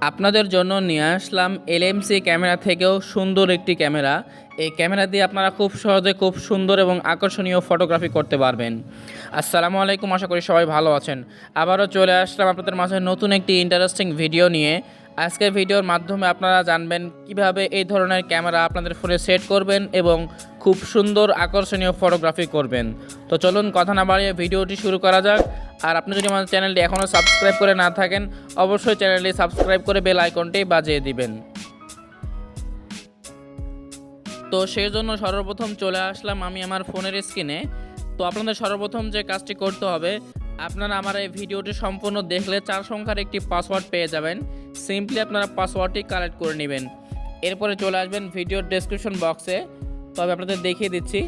আপনাদের জন্য নিয়ে আসলাম এলএমসি ক্যামেরা থেকেও সুন্দর একটি ক্যামেরা। এই ক্যামেরা দিয়ে আপনারা খুব সহজে খুব সুন্দর এবং আকর্ষণীয় ফটোগ্রাফি করতে পারবেন। আসসালামু আলাইকুম, আশা করি সবাই ভালো আছেন। আবারও চলে আসলাম আপনাদের মাঝে নতুন একটি ইন্টারেস্টিং ভিডিও নিয়ে। আজকের ভিডিওর মাধ্যমে আপনারা জানবেন কীভাবে এই ধরনের ক্যামেরা আপনাদের ফোনে সেট করবেন এবং খুব সুন্দর আকর্ষণীয় ফটোগ্রাফি করবেন। তো চলুন কথা না বাড়িয়ে ভিডিওটি শুরু করা যাক। আর আপনি যদি আমাদের চ্যানেলটি এখনও সাবস্ক্রাইব করে না থাকেন, অবশ্যই চ্যানেলটি সাবস্ক্রাইব করে বেল আইকনটি বাজিয়ে দিবেন। তো সেই জন্য সর্বপ্রথম চলে আসলাম আমি আমার ফোনের স্ক্রিনে। তো আপনাদের সর্বপ্রথম যে কাজটি করতে হবে, আপনারা আমার এই ভিডিওটি সম্পূর্ণ দেখলে চার সংখ্যার একটি পাসওয়ার্ড পেয়ে যাবেন। সিম্পলি আপনারা পাসওয়ার্ডটি কালেক্ট করে নেবেন। এরপরে চলে আসবেন ভিডিওর ডেসক্রিপশন বক্সে তো আমি আপনাদের দেখিয়ে দিচ্ছি।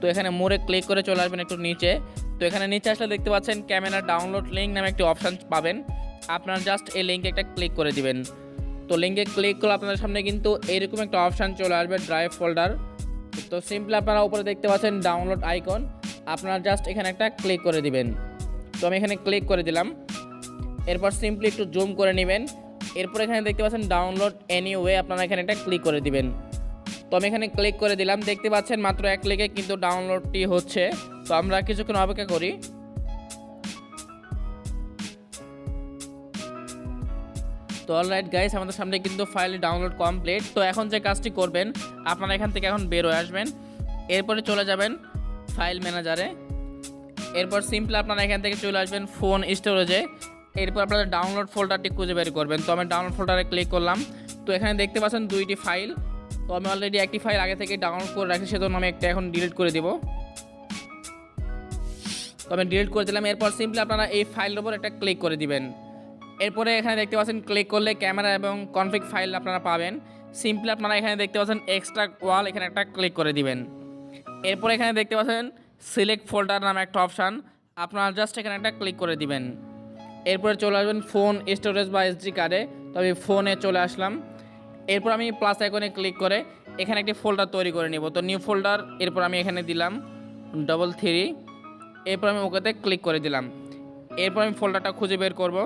তো এখানে মোড়ে ক্লিক করে চলে আসবেন একটু নিচে। তো এখানে নিচে আসলে দেখতে পাচ্ছেন ক্যামেরা ডাউনলোড লিঙ্ক নামে একটি অপশান পাবেন। আপনারা জাস্ট এই লিঙ্কে একটা ক্লিক করে দিবেন। তো লিঙ্কে ক্লিক করলে আপনাদের সামনে কিন্তু এইরকম একটা অপশান চলে আসবে ড্রাইভ ফোল্ডার তো সিম্পলি আপনারা উপরে দেখতে পাচ্ছেন ডাউনলোড আইকন আপনারা জাস্ট এখানে একটা ক্লিক করে দিবেন। তো আমি এখানে ক্লিক করে দিলাম। এরপর সিম্পলি একটু জুম করে নেবেন। এরপর এখানে দেখতে পাচ্ছেন ডাউনলোড এনি ওয়ে আপনারা এখানে একটা ক্লিক করে দিবেন। তো আমি এখানে ক্লিক করে দিলাম। দেখতে পাচ্ছেন মাত্র এক ক্লিকে কিন্তু ডাউনলোডটি হচ্ছে। তো আমরা কিছুক্ষণ অপেক্ষা করি। তো অলরাইট গাইস আমাদের সামনে কিন্তু ফাইল ডাউনলোড কমপ্লিট তো এখন যে কাজটি করবেন, আপনারা এখান থেকে এখন বের হয়ে আসবেন। এরপরে চলে যাবেন ফাইল ম্যানেজারে এরপর সিম্পলি আপনারা এখান থেকে চলে আসবেন ফোন স্টোরেজে এরপর আপনারা ডাউনলোড ফোল্ডারটি খুঁজে বের করবেন। তো আমি ডাউনলোড ফোল্ডারে ক্লিক করলাম। তো এখানে দেখতে পাচ্ছেন দুইটি ফাইল তো আমি অলরেডি একটি ফাইল আগে থেকে ডাউনলোড করে রাখি, সেজন্য আমি একটা এখন ডিলিট করে দিব। তো আমি ডিলিট করে দিলাম। এরপর সিম্পলি আপনারা এই ফাইলের উপর একটা ক্লিক করে দিবেন। এরপরে এখানে দেখতে পাচ্ছেন ক্লিক করলে ক্যামেরা এবং কনফিগ ফাইল আপনারা পাবেন। সিম্পলি আপনারা এখানে দেখতে পাচ্ছেন এক্সট্রা ওয়াল এখানে একটা ক্লিক করে দিবেন। এরপর এখানে দেখতে পাচ্ছেন সিলেক্ট ফোল্ডার নামে একটা অপশান আপনারা জাস্ট এখানে একটা ক্লিক করে দিবেন। এরপরে চলে আসবেন ফোন স্টোরেজ বা এসডি কার্ডে তবে ফোনে চলে আসলাম। এরপর আমি প্লাস আইকনে ক্লিক করে এখানে একটি ফোল্ডার তৈরি করে নেব। তো নিউ ফোল্ডার এরপর আমি এখানে দিলাম ডবল থ্রি এরপর আমি ওকেতে ক্লিক করে দিলাম। এরপর আমি ফোল্ডারটা খুঁজে বের করব।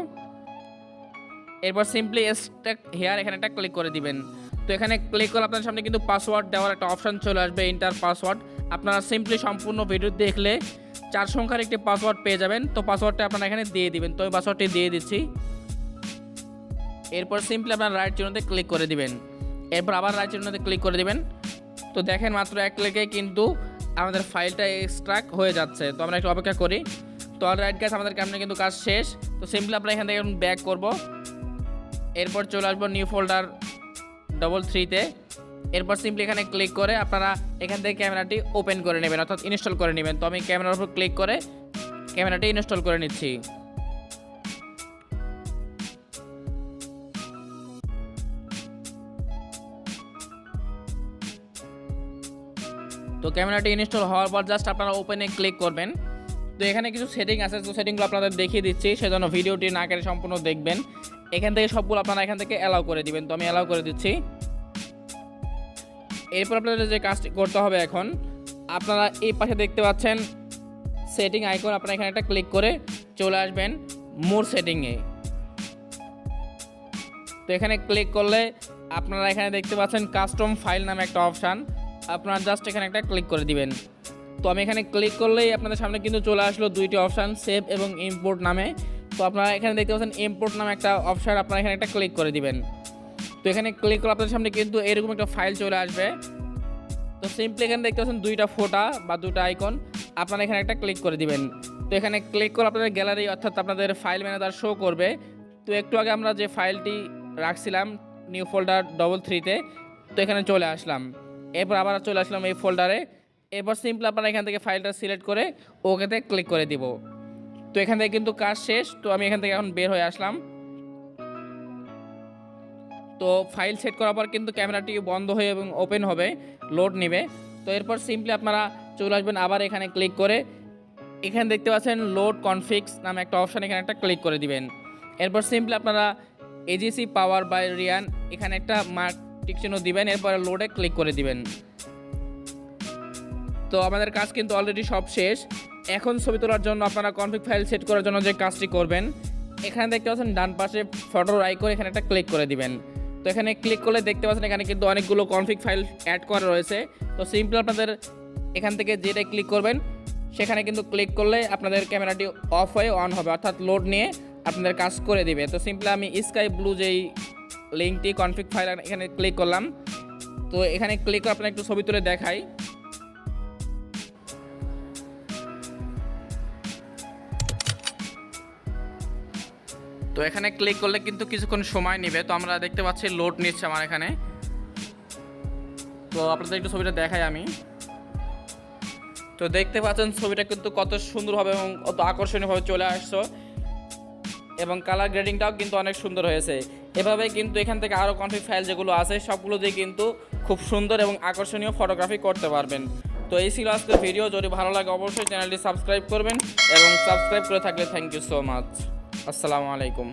এরপর সিম্পলি স্ট্যাক হেয়ার এখানে একটা ক্লিক করে দিবেন। তো এখানে ক্লিক করলে আপনার সামনে কিন্তু পাসওয়ার্ড দেওয়ার একটা অপশান চলে আসবে ইন্টার পাসওয়ার্ড আপনারা সিম্পলি সম্পূর্ণ ভিডিও দেখলে চার সংখ্যার একটি পাসওয়ার্ড পেয়ে যাবেন। তো পাসওয়ার্ডটা আপনারা এখানে দিয়ে দিবেন। তো আমি পাসওয়ার্ডটি দিয়ে দিচ্ছি। এরপর সিম্পলি আপনার রাইট চিহ্নতে ক্লিক করে দিবেন। এরপর আবার রাইট চিহ্নতে ক্লিক করে দিবেন। তো দেখেন মাত্র এক ক্লিকে কিন্তু আমাদের ফাইলটা এক্সট্রাক্ট হয়ে যাচ্ছে। তো আমরা একটু অপেক্ষা করি। তো অল রাইট গাছ আমাদের ক্যামেরা কিন্তু কাজ শেষ। তো সিম্পলি আমরা এখান থেকে এখন ব্যাক করব। এরপর চলে আসব নিউ ফোল্ডার ডবল থ্রিতে এরপর সিম্পলি এখানে ক্লিক করে আপনারা এখান থেকে ক্যামেরাটি ওপেন করে নেবেন, অর্থাৎ ইনস্টল করে নেবেন। তো আমি ক্যামেরার উপর ক্লিক করে ক্যামেরাটি ইনস্টল করে নিচ্ছি। তো ক্যামেরাটি ইনস্টল হওয়ার পর জাস্ট আপনারা ওপেনে ক্লিক করবেন। তো এখানে কিছু সেটিং আছে, তো সেটিংগুলো আপনাদের দেখিয়ে দিচ্ছি, সেজন্য ভিডিওটি না কেটে সম্পূর্ণ দেখবেন। এখান থেকে সবগুলো আপনারা এখান থেকে অ্যালাউ করে দিবেন, তো আমি অ্যালাউ করে দিচ্ছি। এরপর আপনাদের যে কাজটি করতে হবে এখন, আপনারা এই পাশে দেখতে পাচ্ছেন সেটিং আইকন আপনারা এখানে একটা ক্লিক করে চলে আসবেন মোর সেটিংয়ে তো এখানে ক্লিক করলে আপনারা এখানে দেখতে পাচ্ছেন কাস্টম ফাইল নামে একটা অপশান আপনারা জাস্ট এখানে একটা ক্লিক করে দিবেন। তো আমি এখানে ক্লিক করলেই আপনাদের সামনে কিন্তু চলে আসলো দুইটি অপশান সেভ এবং ইম্পোর্ট নামে। তো আপনারা এখানে দেখতে পাচ্ছেন ইম্পোর্ট নামে একটা অপশান আপনারা এখানে একটা ক্লিক করে দিবেন। তো এখানে ক্লিক করলে আপনাদের সামনে কিন্তু এরকম একটা ফাইল চলে আসবে। তো সিম্পলি এখানে দেখতে পাচ্ছেন দুইটা ফোটা বা দুইটা আইকন আপনারা এখানে একটা ক্লিক করে দিবেন। তো এখানে ক্লিক করে আপনাদের গ্যালারি অর্থাৎ আপনাদের ফাইল ম্যানেজার শো করবে। তো একটু আগে আমরা যে ফাইলটি রাখছিলাম নিউ ফোল্ডার ডবল থ্রিতে তো এখানে চলে আসলাম। এরপর আবার চলে আসলাম এই ফোল্ডারে এরপর সিম্পল আপনারা এখান থেকে ফাইলটা সিলেক্ট করে ওকেতে ক্লিক করে দিব। তো এখান থেকে কিন্তু কাজ শেষ, তো আমি এখান থেকে এখন বের হয়ে আসলাম। তো ফাইল সেট করার পর কিন্তু ক্যামেরাটি বন্ধ হয়ে এবং ওপেন হবে লোড নেবে। তো এরপর সিম্পলি আপনারা চলে আসবেন আবার এখানে ক্লিক করে। এখানে দেখতে পাচ্ছেন লোড কনফিক্স নামে একটা অপশান এখানে একটা ক্লিক করে দিবেন। এরপর সিম্পলি আপনারা এজিসি পাওয়ার বাই রিয়ান এখানে একটা মার্ক টিক চিহ্ন দিবেন, এরপর লোডে ক্লিক করে দিবেন। তো আমাদের কাজ কিন্তু অলরেডি সব শেষ। এখন ছবি তোলার জন্য আপনারা কনফিগ ফাইল সেট করার জন্য যে কাজটি করবেন, এখানে দেখতে পাচ্ছেন ডান পাশে ফটোর আইকন এখানে একটা ক্লিক করে দিবেন। তো এখানে ক্লিক করলে দেখতে পাচ্ছেন এখানে কিন্তু অনেকগুলো কনফিগ ফাইল অ্যাড করা রয়েছে। তো সিম্পল আপনাদের এখান থেকে যেটা ক্লিক করবেন, সেখানে কিন্তু ক্লিক করলে আপনাদের ক্যামেরাটি অফ হয়ে অন হবে, অর্থাৎ লোড নিয়ে আপনাদের কাজ করে দিবে। তো সিম্পলি আমি স্কাই ব্লু যেই লিঙ্কটি কনফিগ ফাইল এখানে ক্লিক করলাম। তো এখানে ক্লিক করে আপনার একটু ছবি তুলে দেখাই। তো এখানে ক্লিক করলে কিন্তু কিছুক্ষণ সময় নেবে। তো আমরা দেখতে পাচ্ছি লোড নিচ্ছে আমার এখানে। তো আপনাদের একটু ছবিটা দেখাই আমি। তো দেখতে পাচ্ছেন ছবিটা কিন্তু কত সুন্দরভাবে এবং কত আকর্ষণীয়ভাবে চলে আসছো। এবং কালার গ্রেডিংটাও কিন্তু অনেক সুন্দর হয়েছে। এভাবে কিন্তু এখান থেকে আরও কনফিগ ফাইল যেগুলো আছে, সবগুলো দিয়ে কিন্তু খুব সুন্দর এবং আকর্ষণীয় ফটোগ্রাফি করতে পারবেন। তো এই ছিল আজকের ভিডিও যদি ভালো লাগে অবশ্যই চ্যানেলটি সাবস্ক্রাইব করবেন এবং সাবস্ক্রাইব করে থাকলে থ্যাংক ইউ সো মাচ আসসালামু আলাইকুম।